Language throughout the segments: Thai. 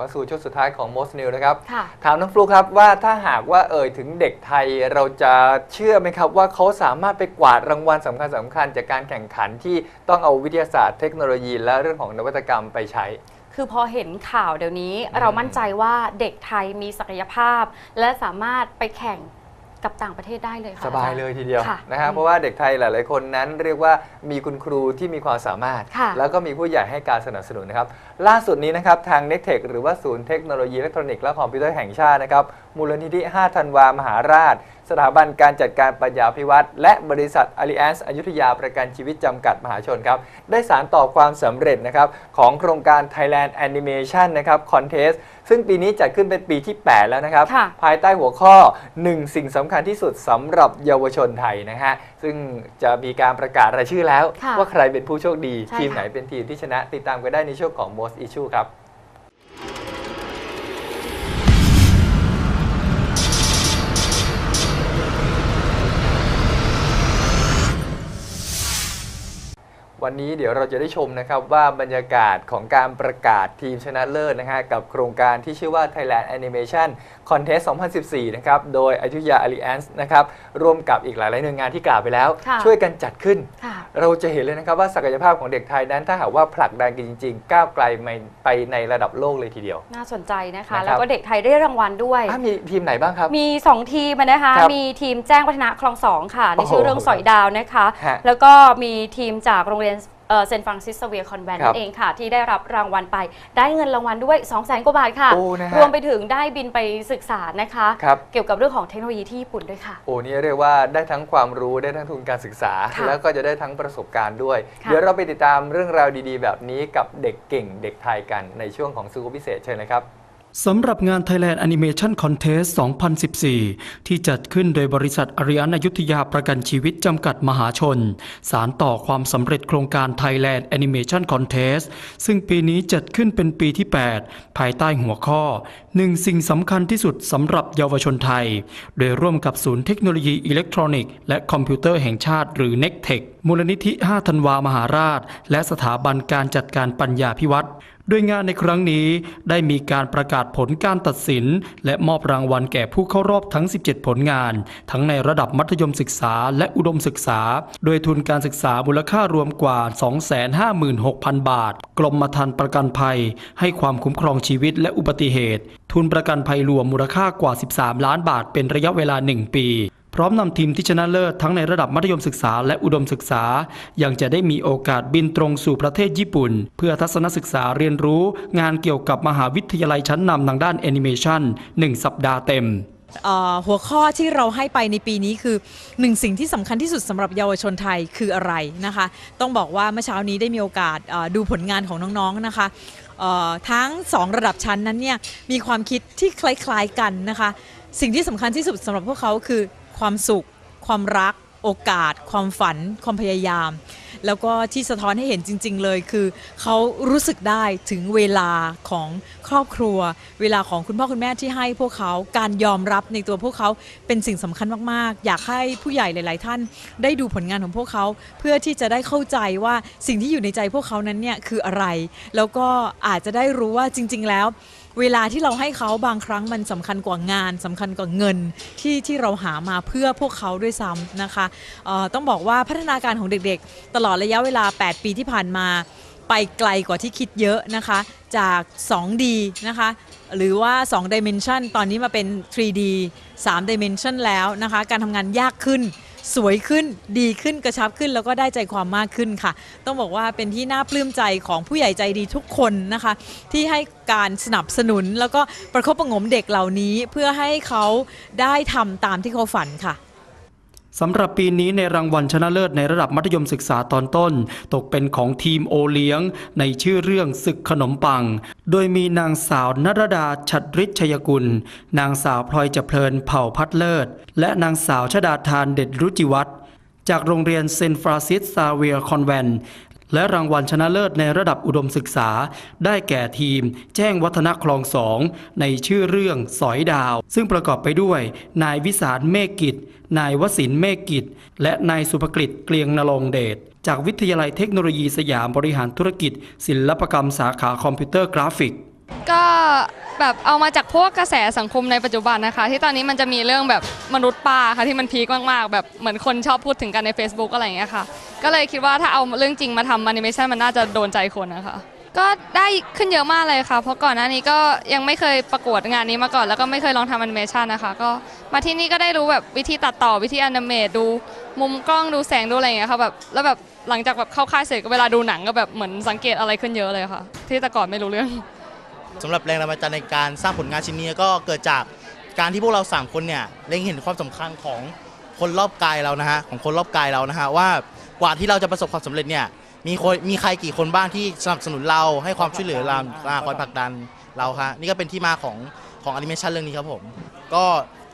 มาสู่ช่วงสุดท้ายของ Most New นะครับค่ะถามน้องฟลุกครับว่าถ้าหากว่าเอ่ยถึงเด็กไทยเราจะเชื่อไหมครับ ว่าเขาสามารถไปกวาดรางวัลสำคัญสำคัญๆจากการแข่งขันที่ต้องเอาวิทยาศาสตร์เทคโนโลยี และเรื่องของนวัตกรรมไปใช้คือพอเห็นข่าวเดี๋ยวนี้เรามั่นใจว่าเด็กไทยมีศักยภาพ และสามารถไปแข่ง กับต่างประเทศได้เลยค่ะสบายอจรเลยทีเดียวค่ะนะฮะเพราะว่าเด็กไทยหลาย ๆ คนนั้นเรียกว่ามีคุณครูที่มีความสามารถ ค่ะ แล้วก็มีผู้ใหญ่ให้การสนับสนุนนะครับ ล่าสุดนี้นะครับทาง n e c t e c h หรือว่าศูนย์เทคโนโลยีอิเล็กทรอนิกส์และคอมพิวเตอร์แห่งชาตินะครับ มูลนิธิ 5 ธันวามหาราช สถาบันการจัดการปัญญาพิวัตรและบริษัท Allianz อยุธยาประกันชีวิตจำกัดมหาชนครับได้สารต่อความสำเร็จนะครับของโครงการ Thailand Animation นะครับ Contest ซึ่งปีนี้จัดขึ้นเป็นปีที่ 8 แล้วนะครับ ค่ะ ภายใต้หัวข้อ 1 สิ่งสำคัญที่สุดสำหรับเยาวชนไทยนะฮะซึ่งจะมีการประกาศรายชื่อแล้ว ค่ะว่าใครเป็นผู้โชคดี ใช่ทีมค่ะ ไหนเป็นทีมที่ชนะติดตามกันได้ในช่วงของ Most Issue ครับ วันนี้เดี๋ยวเราจะได้ชมนะครับว่าบรรยากาศของการประกาศทีมชนะเลิศนะฮะกับโครงการที่ชื่อว่า Thailand Animation Contest 2014 นะครับโดยอยุธยา Alliance นะครับร่วมกับอีกหลายๆหน่วยงานที่กล่าวไปแล้วค่ะช่วยกันจัดขึ้นค่ะเราจะเห็นเลยนะครับว่าศักยภาพของเด็กไทยนั้น ถ้าหากว่าผลักดันกันจริง ๆ ก้าวไกลไปในระดับโลกเลยทีเดียว น่าสนใจนะคะนะครับแล้วก็เด็กไทยได้รางวัลด้วยอะมีทีมไหนบ้างครับมี 2 ทีมนะคะครับมีทีมแจ้งวัฒนะคลองสองค่ะในโอ้โหชื่อเรื่องสอยดาวนะคะฮะแล้วก็มีทีมจากโรงเรียน เซนฟรังซิสเวียคอนแวนครับนั่นเองค่ะ ที่ได้รับรางวัลไป ได้เงินรางวัลด้วย 2 0 0แสนกว่าบาทค่ะโอ้นะฮะรวมไปถึงได้บินไปศึกษานะคะครับเกี่ยวกับเรื่องของเทคโนโลยีที่ญี่ปุ่นด้วยค่ะ โอ้นี่เรียกว่าได้ทั้งความรู้ได้ทั้งทุนการศึกษาค่ะแล้วก็จะได้ทั้งประสบการณ์ด้วยค่ะเดี๋ยวเราไปติดตามเรื่องราวดีๆ แบบนี้กับเด็กเก่งเด็กไทยกันในช่วงของซูโกพิเศษเชิญเลยครับ สำหรับงาน Thailand Animation Contest 2014 ที่จัดขึ้นโดยบริษัทอาริยนอยุธยาประกันชีวิตจำกัดมหาชน สารต่อความสำเร็จโครงการ Thailand Animation Contest ซึ่งปีนี้จัดขึ้นเป็นปีที่ 8 ภายใต้หัวข้อหนึ่งสิ่งสำคัญที่สุดสำหรับเยาวชนไทย โดยร่วมกับศูนย์เทคโนโลยีอิเล็กทรอนิกส์และคอมพิวเตอร์แห่งชาติหรือ n e c t e c มูลนิธิ 5 ธันวามหาราช และสถาบันการจัดการปัญญาพิวัตร โดยงานในครั้งนี้ได้มีการประกาศผลการตัดสิน และมอบรางวัลแก่ผู้เข้ารอบทั้ง 17 ผลงาน ทั้งในระดับมัธยมศึกษาและอุดมศึกษา โดยทุนการศึกษามูลค่ารวมกว่า 256,000 บาท กรมธรรม์ประกันภัย ให้ความคุ้มครองชีวิตและอุบัติเหตุ ทุนประกันภัยรวมมูลค่ากว่า 13 ล้านบาทเป็นระยะเวลา 1 ปี พร้อมนำทีมที่ชนะเลิศทั้งในระดับมัธยมศึกษาและอุดมศึกษา ยังจะได้มีโอกาสบินตรงสู่ประเทศญี่ปุ่น เพื่อทัศนศึกษาเรียนรู้งานเกี่ยวกับมหาวิทยาลัยชั้นนำทางด้านแอนิเมชัน1 สัปดาห์เต็มหัวข้อที่เราให้ไปในปีนี้คือหนึ่งสิ่งที่สำคัญที่สุดสำหรับเยาวชนไทยคืออะไรนะคะ ต้องบอกว่าเมื่อเช้านี้ได้มีโอกาสดูผลงานของน้องๆนะคะทั้ง 2 ระดับชั้นนั้นเนี่ยมีความคิดที่คล้ายๆกันนะคะ สิ่งที่สำคัญที่สุดสำหรับพวกเขาคือ ความสุข ความรัก โอกาส ความฝัน ความพยายาม แล้วก็ที่สะท้อนให้เห็นจริง ๆ เลยคือ เขารู้สึกได้ถึงเวลาของครอบครัว เวลาของคุณพ่อคุณแม่ที่ให้พวกเขาการยอมรับในตัวพวกเขาเป็นสิ่งสำคัญมากๆ อยากให้ผู้ใหญ่หลาย ๆ ท่าน ได้ดูผลงานของพวกเขา เพื่อที่จะได้เข้าใจว่าสิ่งที่อยู่ในใจพวกเขานั้นเนี่ยคืออะไร แล้วก็อาจจะได้รู้ว่าจริง ๆ แล้ว เวลาที่เราให้เขาบางครั้งมันสำคัญกว่างานสำคัญกว่าเงินที่ที่เราหามาเพื่อพวกเขาด้วยซ้ำนะคะต้องบอกว่าพัฒนาการของเด็กๆ ตลอดระยะเวลา 8 ปีที่ผ่านมาไปไกลกว่าที่คิดเยอะนะคะ จาก 2D นะคะ หรือว่า 2 dimension ตอนนี้มาเป็น 3D 3 dimension แล้วนะคะ การทำงานยากขึ้น สวยขึ้นดีขึ้นกระชับขึ้นแล้วก็ได้ใจความมากขึ้นค่ะ ต้องบอกว่าเป็นที่น่าปลื้มใจของผู้ใหญ่ใจดีทุกคนนะคะ ที่ให้การสนับสนุนแล้วก็ประคบประงมเด็กเหล่านี้เพื่อให้เขาได้ทำตามที่เขาฝันค่ะ สำหรับปีนี้ในรางวัลชนะเลิศในระดับมัธยมศึกษาตอนต้น ตกเป็นของทีมโอเลี้ยง ในชื่อเรื่องศึกขนมปัง โดยมีนางสาวนรดาชัดริชยกุล นางสาวพลอยจะเพลินเผ่าพัดเลิศ และนางสาวชดาทานเด็ดรุจิวัตรจากโรงเรียนเซนฟรานซิสซาเวียร์คอนแวน และรางวัลชนะเลิศในระดับอุดมศึกษา ได้แก่ทีม แจ้งวัฒนะคลองสองในชื่อเรื่องสอยดาว ซึ่งประกอบไปด้วย นายวิสารเมฆกิจ นายวสินเมฆกิจ และนายสุภกฤษเกลียงนรงเดชจากวิทยาลัยเทคโนโลยีสยามบริหารธุรกิจ ศิลปกรรมสาขาคอมพิวเตอร์กราฟิก ก็แบบเอามาจากพวกกระแสสังคมในปัจจุบันนะคะ ที่ตอนนี้มันจะมีเรื่องแบบมนุษย์ป้าค่ะที่มันพีคมากๆ แบบเหมือนคนชอบพูดถึงกันใน Facebook อะไรอย่างเงี้ยค่ะ ก็เลยคิดว่าถ้าเอาเรื่องจริงมาทำแอนิเมชันมันน่าจะโดนใจคนนะคะ ก็ได้ขึ้นเยอะมากเลยค่ะ เพราะก่อนหน้านี้ก็ยังไม่เคยประกวดงานนี้มาก่อน แล้วก็ไม่เคยลองทำแอนิเมชันนะคะ ก็มาที่นี่ก็ได้รู้แบบวิธีตัดต่อวิธีแอนิเมตดูมุมกล้องดูแสงดูอะไรอย่างเงี้ยค่ะแบบแล้วแบบหลังจากแบบเข้าค่ายเสร็จก็เวลาดูหนังก็แบบเหมือนสังเกตอะไรขึ้นเยอะเลยค่ะ ที่แต่ก่อนไม่รู้เรื่อง สำหรับแรงบันดาลใจในการสร้างผลงานชิ้นนี้ก็เกิดจากการที่พวกเราสามคนเนี่ยเล็งเห็นความสำคัญของคนรอบกายเรานะฮะของคนรอบกายเรานะฮะว่ากว่าที่เราจะประสบความสำเร็จเนี่ยมีคนมีใครกี่คนบ้างที่สนับสนุนเราให้ความช่วยเหลือเราอ่าคอยผลักดันเราครับนี่ก็เป็นที่มาของของแอนิเมชันเรื่องนี้ครับผมก็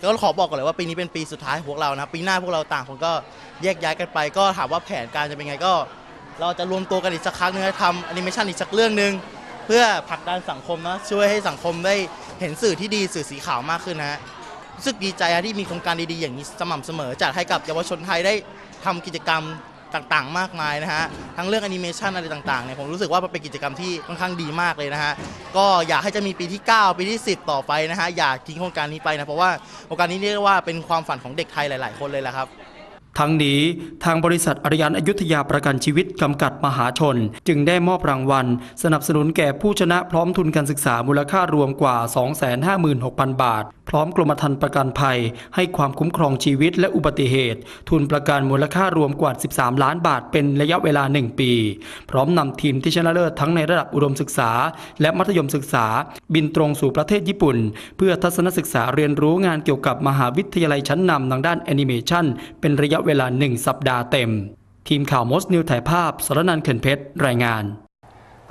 ก็ขอบอกก่อนเลยว่าปีนี้เป็นปีสุดท้ายของพวกเรานะปีหน้าพวกเราต่างคนก็แยกย้ายกันไป ก็ถามว่าแผนการจะเป็นไงก็ เราจะรวมตัวกันอีกสักครั้งนึงทำแอนิเมชันอีกสักเรื่องหนึ่ง เพื่อผลักดันสังคมนะช่วยให้สังคมได้เห็นสื่อที่ดีสื่อสีขาวมากขึ้นนะฮะรู้สึกดีใจนะที่มีโครงการดีๆอย่างนี้สม่ำเสมอจัดให้กับเยาวชนไทยได้ทำกิจกรรมต่างๆ มากมายนะฮะทั้งเรื่องแอนิเมชันอะไรต่างๆเนี่ยผมรู้สึกว่ามันเป็นกิจกรรมที่ค่อนข้างดีมากเลยนะฮะก็อยากให้จะมีปีที่ 9 ปีที่ 10 ต่อไปนะฮะอย่าทิ้งโครงการนี้ไปนะเพราะว่าโครงการนี้เรียกได้ว่าเป็นความฝันของเด็กไทยหลาย ๆ คนเลยแหละครับ ทั้งนี้ทางบริษัทอริยันอยุธยาประกันชีวิตจำกัดมหาชน จึงได้มอบรางวัล สนับสนุนแก่ผู้ชนะพร้อมทุนการศึกษามูลค่ารวมกว่า 256,000 บาท พร้อมกรมธรรม์ประกันภัย ให้ความคุ้มครองชีวิตและอุบัติเหตุ ทุนประกันมูลค่ารวมกว่า 13 ล้านบาทเป็นระยะเวลา 1 ปี พร้อมนำทีมที่ชนะเลิศทั้งในระดับอุดมศึกษา และมัธยมศึกษา บินตรงสู่ประเทศญี่ปุ่น เพื่อทัศนศึกษาเรียนรู้งานเกี่ยวกับมหาวิทยาลัยชั้นนำทางด้านแอนิเมชันเป็นระยะเวลา 1 สัปดาห์เต็ม ทีมข่าวมสนิวถ่ายภาพสรนันเขินเพชร รายงาน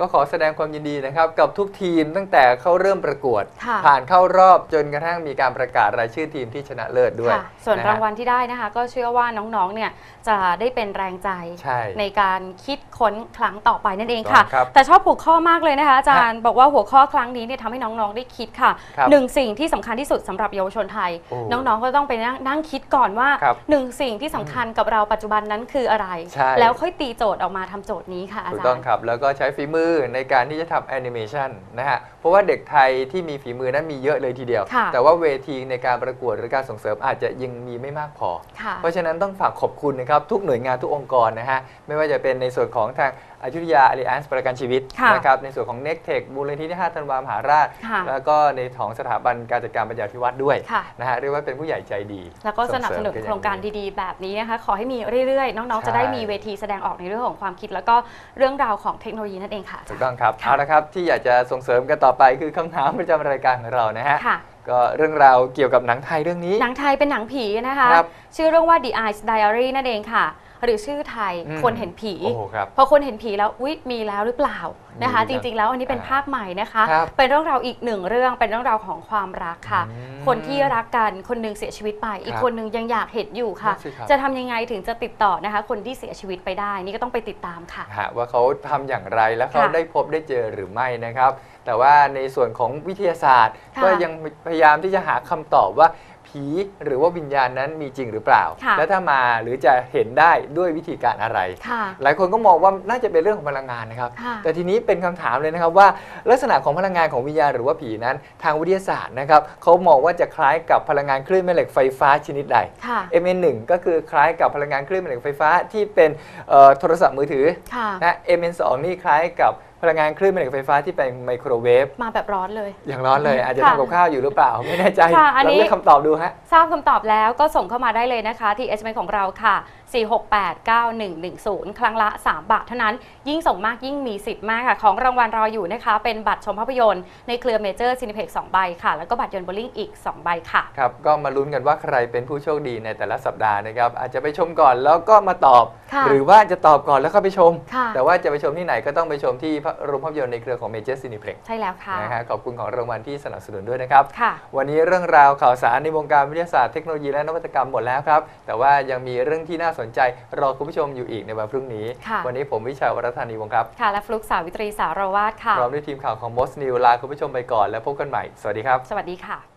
ก็ขอแสดงความยินดีนะครับ กับทุกทีมตั้งแต่เข้าเริ่มประกวด ค่ะ ผ่านเข้ารอบจนกระทั่งมีการประกาศรายชื่อทีมที่ชนะเลิศด้วยค่ะส่วนะฮะ รางวัลที่ได้นะคะ ก็เชื่อว่าน้องๆ เนี่ยจะได้เป็นแรงใจใช่การคิดค้นครั้งต่อไปนั่นเองค่ะ ถูกต้องครับแต่ชอบหัวข้อมากเลยนะคะอาจารย์บอกว่าหัวข้อครั้งนี้เนี่ยทำให้น้องๆ ได้คิดค่ะ ครับหนึ่งสิ่งที่สำคัญที่สุดสำหรับเยาวชนไทย โอ้น้องๆ ก็ต้องไปนั่งนั่งคิดก่อนว่าครับหนึ่งสิ่งที่สำคัญกับเราปัจจุบันนั้นคืออะไร ใช่ แล้วค่อยตีโจทย์ออกมาทำโจทย์นี้ค่ะอาถูกจารต้องย์ ครับ แล้วก็ใช้ฝีมือในการที่จะทำแอนิเมชันนะฮะ เพราะว่าเด็กไทยที่มีฝีมือนั้นมีเยอะเลยทีเดียว ค่ะแต่ว่าเวทีในการประกวดหรือการส่งเสริมอาจจะยังมีไม่มากพอ ค่ะ เพราะฉะนั้นต้องฝากขอบคุณนะครับทุกหน่วยงานทุกองค์กรนะฮะ ไม่ว่าจะเป็นในส่วนของทาง อยุธยาอ l ิ a n c e ประกันชีวิตค่ะนะครับในส่วนของ n e c t e c h มูลนิธิที่5ธันวา มหาราชค่ะแล้วก็ในของสถาบันการจัดการปัญญาพิวัตรด้วยค่ะนะฮะเรียกว่าเป็นผู้ใหญ่ใจดี แล้วก็สนับสนุนส่งเสริมโครงการดีๆ แบบนี้นะคะขอให้มีเรื่อยๆ น้องๆใช่จะได้มีเวทีแสดงออกในเรื่องของความคิด แล้วก็เรื่องราวของเทคโนโลยีนั่นเองค่ะาจารย์ถูกต้องครับค่ะเอาละครับที่อยากจะส่งเสริมกันต่อไปคือคำถามประจำรายการของเรานะฮะค่ะก็เรื่องราวเกี่ยวกับหนังไทยเรื่องนี้ หนังไทยเป็นหนังผีนะคะครับชื่อเรื่องว่า The Eyes Diary นั่นเองค่ะ หรือชื่อไทย อืมคนเห็นผี โอ้โหครับพอคนเห็นผีแล้วอุ๊ยมีแล้วหรือเปล่านะคะ มีจครับริง ๆ แล้วอันนี้เป็นอ่าภาคใหม่นะคะ ครับเป็นเรื่องราวอีกหนึ่งเรื่องเป็นเรื่องราวของความรักค่ะ อืมคนที่รักกันคนหนึงเสียชีวิตไป อีกครับคนหนึงยังอยากเห็นอยู่ค่ะ นั่นสิครับ จะทำยังไงถึงจะติดต่อนะคะ คนที่เสียชีวิตไปได้ นี่ก็ต้องไปติดตามค่ะ ฮะว่าเขาทำอย่างไรแล้วเขาค่ะได้พบได้เจอหรือไม่นะครับ แต่ว่าในส่วนของวิทยาศาสตร์ ค่ะก็ยังพยายามที่จะหาคำตอบว่า ผีหรือว่าวิญญาณนั้นมีจริงหรือเปล่า ค่ะและถ้ามาหรือจะเห็นได้ด้วยวิธีการอะไร ค่ะหลายคนก็มองว่าน่าจะเป็นเรื่องของพลังงานนะครับ ค่ะ แต่ทีนี้เป็นคำถามเลยนะครับว่า ลักษณะของพลังงานของวิญญาณหรือว่าผีนั้น ทางวิทยาศาสตร์นะครับเขามองว่าจะคล้ายกับพลังงานคลื่นแม่เหล็กไฟฟ้าชนิดใด ค่ะ MN1 ก็คือคล้ายกับพลังงานคลื่นแม่เหล็กไฟฟ้าที่เป็นเอ่อโทรศัพท์มือถือค่ะ นะ MN2 นี่คล้ายกับ พลังงานคลื่นแม่เหล็กไฟฟ้าที่เป็นไมโครเวฟมาแบบร้อนเลย อย่างร้อนเลย อาจจะค่ะทำกับข้าวอยู่หรือเปล่า ไม่แน่ใจค่ะอันลองนี้เลือกคำตอบดูฮะทราบคำตอบแล้วก็ส่งเข้ามาได้เลยนะคะ ที่ SMS ของเราค่ะ 4689110 ครั้งละ 3 บาทเท่านั้น ยิ่งส่งมากยิ่งมีสิทธิ์มากค่ะ ของรางวัลรออยู่นะคะ เป็นบัตรชมภาพยนตร์ในเครือเมเจอร์ซินิเพ็ก2ใบค่ะ แล้วก็บัตรยนต์โบลิ่งอีก 2 ใบค่ะครับก็มาลุ้นกันว่าใครเป็นผู้โชคดีในแต่ละสัปดาห์นะครับอาจจะไปชมก่อนแล้วก็มาตอบค่ะ หรือว่าจะตอบก่อนแล้วก็ไปชมค่ะแต่ว่าจะไปชมที่ไหนก็ต้องไปชมที่โรงภาพยนตร์ในเครือของ Major Cineplex ใช่แล้วค่ะนะฮะขอบคุณของรางวัลที่สนับสนุนด้วยนะครับค่ะวันนี้เรื่องราวข่าวสารในวงการวิทยาศาสตร์เทคโนโลยีและนวัตกรรมหมดแล้วครับ แต่ว่ายังมีเรื่องที่น่าสนใจรอคุณผู้ชมอยู่อีกในวันพรุ่งนี้ค่ะวันนี้ผมวิชัยวรัตนานีวงศ์ครับค่ะและฟลุกสาวิตรีสารวาสค่ะพร้อมด้วยทีมข่าวของ Most New ลาคุณผู้ชมไปก่อนแล้วพบกันใหม่สวัสดีครับ สวัสดีค่ะ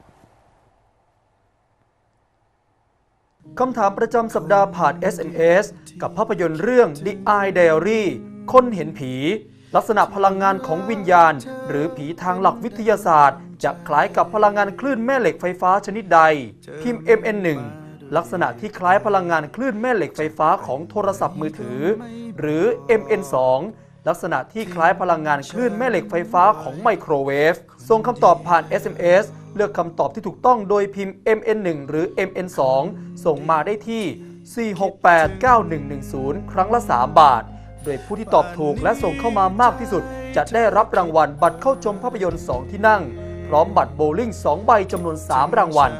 คำถามประจำสัปดาห์ผ่าน SMS กับภาพยนตร์เรื่อง The Eye Diary คนเห็นผี ลักษณะพลังงานของวิญญาณ หรือผีทางหลักวิทยาศาสตร์ จะคล้ายกับพลังงานคลื่นแม่เหล็กไฟฟ้าชนิดใด พิมพ์ MN1 ลักษณะที่คล้ายพลังงานคลื่นแม่เหล็กไฟฟ้าของโทรศัพท์มือถือ หรือ MN2 ลักษณะที่คล้ายพลังงานคลื่นแม่เหล็กไฟฟ้าของไมโครเวฟส่งคำตอบผ่าน SMS เลือกคำตอบที่ถูกต้องโดยพิมพ์ MN1 หรือ MN2 ส่งมาได้ที่ 4689110 ครั้งละ 3 บาท โดยผู้ที่ตอบถูกและส่งเข้ามามากที่สุด จะได้รับรางวัลบัตรเข้าชมภาพยนตร์ 2 ที่นั่ง พร้อมบัตรโบว์ลิ่ง 2 ใบจำนวน 3 รางวัล